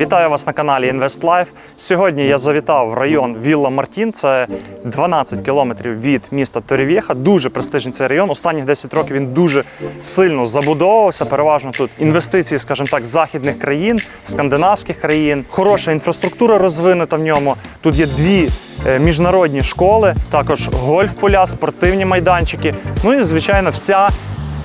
Вітаю вас на каналі Invest Life. Сьогодні я завітав в район Вілла Мартін. Це 12 кілометрів від міста Торівєха. Дуже престижний цей район. Останніх 10 років він дуже сильно забудовувався. Переважно тут інвестиції, скажімо так, західних країн, скандинавських країн. Хороша інфраструктура розвинута в ньому. Тут є дві е, міжнародні школи, також гольф-поля, спортивні майданчики. Ну і звичайно, вся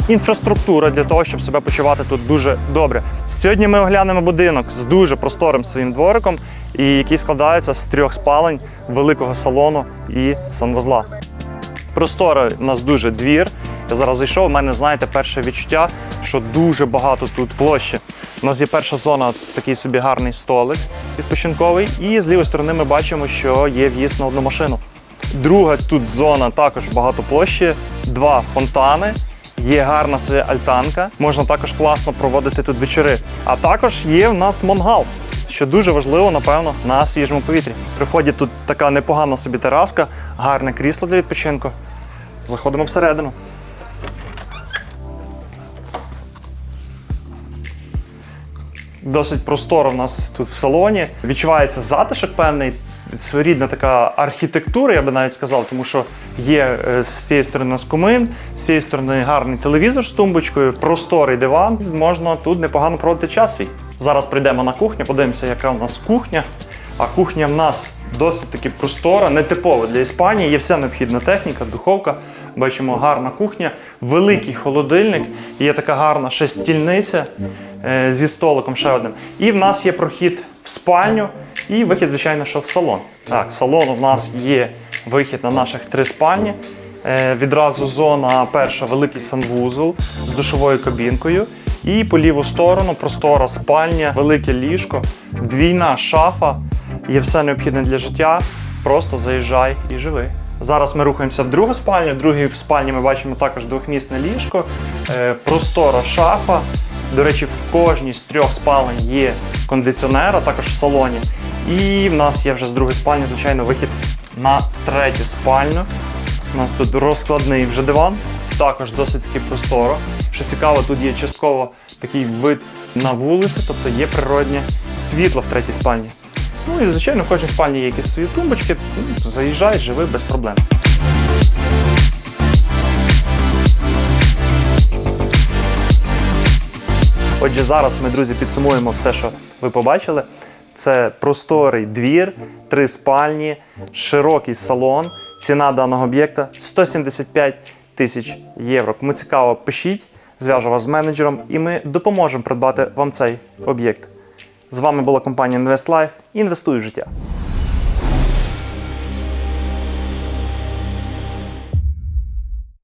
інфраструктура для того, щоб себе почувати тут дуже добре. Сьогодні ми оглянемо будинок з дуже просторим своїм двориком, і який складається з трьох спалень, великого салону і санвузла. Простора у нас дуже двір. Я зараз зайшов, у мене, знаєте, перше відчуття, що дуже багато тут площі. У нас є перша зона, такий собі гарний столик відпочинковий, і з лівої сторони ми бачимо, що є в'їзд на одну машину. Друга тут зона також багато площі, два фонтани. Є гарна своя альтанка, можна також класно проводити тут вечори. А також є в нас мангал, що дуже важливо, напевно, на свіжому повітрі. При вході тут така непогана собі тераска, гарне крісло для відпочинку. Заходимо всередину. Досить просторо в нас тут в салоні. Відчувається затишок певний, своєрідна така архітектура, я би навіть сказав, тому що є е, з цієї сторони нас з цієї сторони гарний телевізор з тумбочкою, просторий диван. Можна тут непогано проводити час свій. Зараз прийдемо на кухню, подивимося, яка у нас кухня. А кухня в нас досить таки простора, нетипова для Іспанії. Є вся необхідна техніка, духовка. Бачимо, гарна кухня, великий холодильник, є така гарна ще стільниця е, зі столиком ще одним. І в нас є прохід в спальню і вихід, звичайно, що в салон. Так, салон у нас є вихід на наших три спальні. Е, Відразу зона перша великий санвузол з душовою кабінкою. І по ліву сторону простора спальня, велике ліжко, двійна шафа. Є все необхідне для життя. Просто заїжджай і живи. Зараз ми рухаємося в другу спальню. В другій спальні ми бачимо також двохмісне ліжко, е, простора шафа. До речі, в кожній з трьох спалень є кондиціонер, а також в салоні. І в нас є вже з другої спальні, звичайно, вихід на третю спальню. У нас тут розкладний вже диван, також досить таки просторо. Що цікаво, тут є частково такий вид на вулицю, тобто є природнє світло в третій спальні. Ну і звичайно, в кожній спальні є якісь свої тумбочки. Ну, Заїжджай, живи без проблем. Отже, зараз ми, друзі, підсумуємо все, що ви побачили. Це просторий двір, три спальні, широкий салон. Ціна даного об'єкта 175 тисяч євро. Кому цікаво, пишіть, зв'яжу вас з менеджером, і ми допоможемо придбати вам цей об'єкт. З вами була компанія InvestLife. Інвестуй в життя.